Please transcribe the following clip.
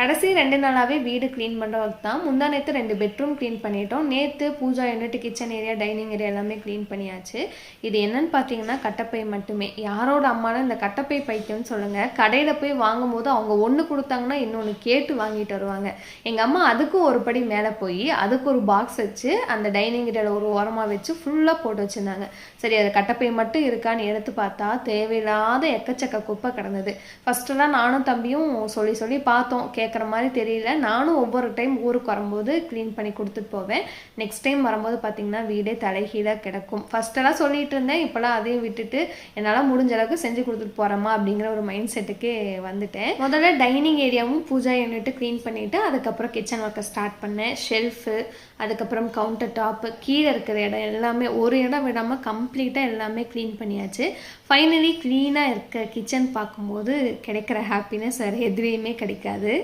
கடைசி ரெண்டு நாளாகவே வீடு க்ளீன் பண்ணுற ஒர்க் தான் முந்தா நேற்று ரெண்டு பெட்ரூம் க்ளீன் பண்ணிட்டோம். நேற்று puja unit kitchen area dining area எல்லாமே க்ளீன் பண்ணியாச்சு. இது என்னன்னு பார்த்தீங்கன்னா கட்டப்பை மட்டுமே. யாரோட அம்மாலும் இந்த கட்டப்பை பைத்தியம்னு சொல்லுங்கள் கடையில் போய் வாங்கும்போது அவங்க ஒன்று கொடுத்தாங்கன்னா இன்னொன்று கேட்டு வாங்கிட்டு வருவாங்க. எங்கள் அம்மா அதுக்கும் ஒரு படி மேலே போய் அதுக்கு ஒரு பாக்ஸ் வச்சு அந்த டைனிங் ஏரியாவில் ஒரு ஓரமாக வச்சு ஃபுல்லாக போட்டு வச்சுருந்தாங்க. சரி அது கட்டப்பை மட்டும் இருக்கான்னு எடுத்து பார்த்தா தேவையில்லாத எக்கச்சக்க குப்பை கிடந்தது. ஃபஸ்ட்டெல்லாம் நானும் தம்பியும் சொல்லி சொல்லி பார்த்தோம். கேட்குற மாதிரி தெரியல. நானும் ஒவ்வொரு டைம் ஊருக்கு வரும்போது க்ளீன் பண்ணி கொடுத்துட்டு போவேன். நெக்ஸ்ட் டைம் வரும்போது பார்த்திங்கன்னா வீடே தலைகீழாக கிடக்கும். ஃபஸ்ட்டெல்லாம் சொல்லிட்டு இருந்தேன். இப்போலாம் அதையும் விட்டுட்டு என்னால் முடிஞ்ச அளவுக்கு செஞ்சு கொடுத்துட்டு போகிறோமா அப்படிங்கிற ஒரு மைண்ட் செட்டுக்கு வந்துட்டேன். முதல்ல டைனிங் ஏரியாவும் பூஜா யூனிட்டு க்ளீன் பண்ணிவிட்டு அதுக்கப்புறம் கிச்சன் ஒர்க்கை ஸ்டார்ட் பண்ணேன். ஷெல்ஃபு அதுக்கப்புறம் கவுண்டர் டாப்பு கீழே இருக்கிற இடம் எல்லாமே ஒரு இடம் விடாமல் கம்ப்ளீட்டாக எல்லாமே க்ளீன் பண்ணியாச்சு. ஃபைனலி க்ளீனாக இருக்க கிச்சன் பார்க்கும்போது கிடைக்கிற ஹாப்பினஸ் வேறு எதுலேயுமே கிடைக்காது.